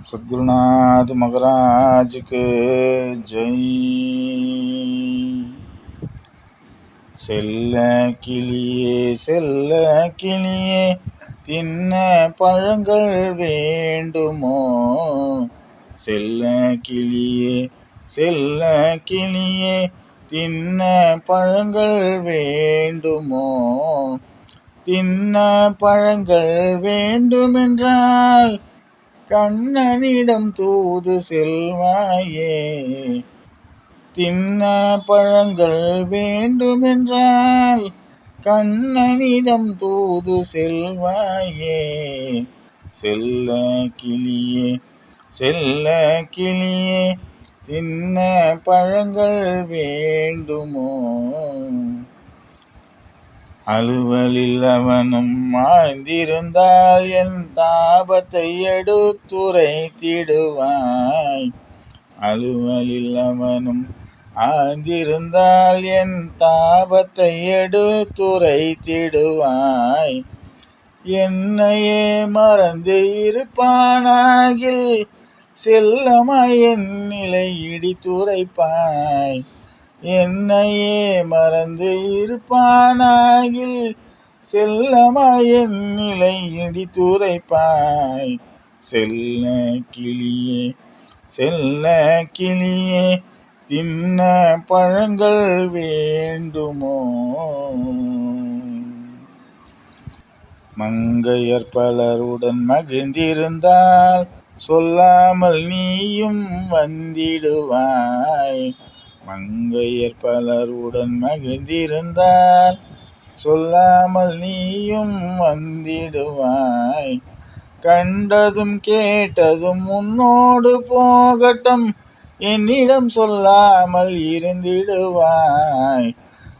सद्गुरुनाथ महाराज के ஜெய் செல்ல கிளியே செல்ல கிளியே தின்ன பழங்கள் வேண்டுமோ செல்ல கிளியே செல்ல கிளியே தின்ன பழங்கள் வேண்டுமோ தின்ன பழங்கள் வேண்டுமென்றால் கண்ணனிடம் தூது செல்வாயே. தின்ன பழங்கள் வேண்டுமென்றால் கண்ணனிடம் தூது செல்வாயே. செல்ல கிளியே செல்ல கிளியே தின்ன பழங்கள் வேண்டுமோ? அலுவலில் அவனும் ஆழ்ந்திருந்தால் என் தாபத்தை எடுத்துரைத்திடுவாய். அலுவலில் அவனும் ஆழ்ந்திருந்தால் என் தாபத்தை எடுத்துரைத்திடுவாய். என்னையே மறந்து இருப்பானாகில் செல்லமாய் என் நிலை இடித்துரைப்பாய் என்னையே மறந்து இருப்பானாகில் செல்லமாய் என் நிலை இடித்துரைப்பாய் செல்ல கிளியே செல்ல கிளியே தின்ன பழங்கள் வேண்டுமோ? மங்கையர் பலருடன் மகிழ்ந்திருந்தால் சொல்லாமல் நீயும் வந்திடுவாய். மங்கையர் பலருடன் மகிழ்ந்திருந்தால் சொல்லாமல் நீயும் வந்திடுவாய். கண்டதும் கேட்டதும் உன்னோடு போகட்டும். என்னிடம் சொல்லாமல் இருந்திடுவாய்.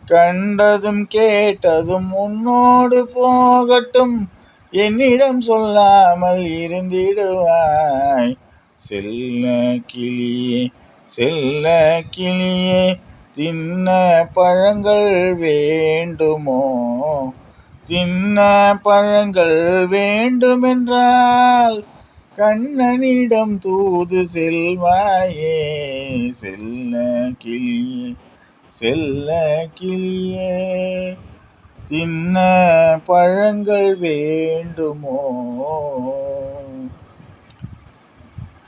கண்டதும் கேட்டதும் உன்னோடு போகட்டும். என்னிடம் சொல்லாமல் இருந்திடுவாய். செல்ல கிளியே செல்ல கிளியே தின்ன பழங்கள் வேண்டுமோ? தின்ன பழங்கள் வேண்டுமென்றால் கண்ணனிடம் தூது செல்வாயே. செல்ல கிளியே செல்ல கிளியே தின்ன பழங்கள் வேண்டுமோ?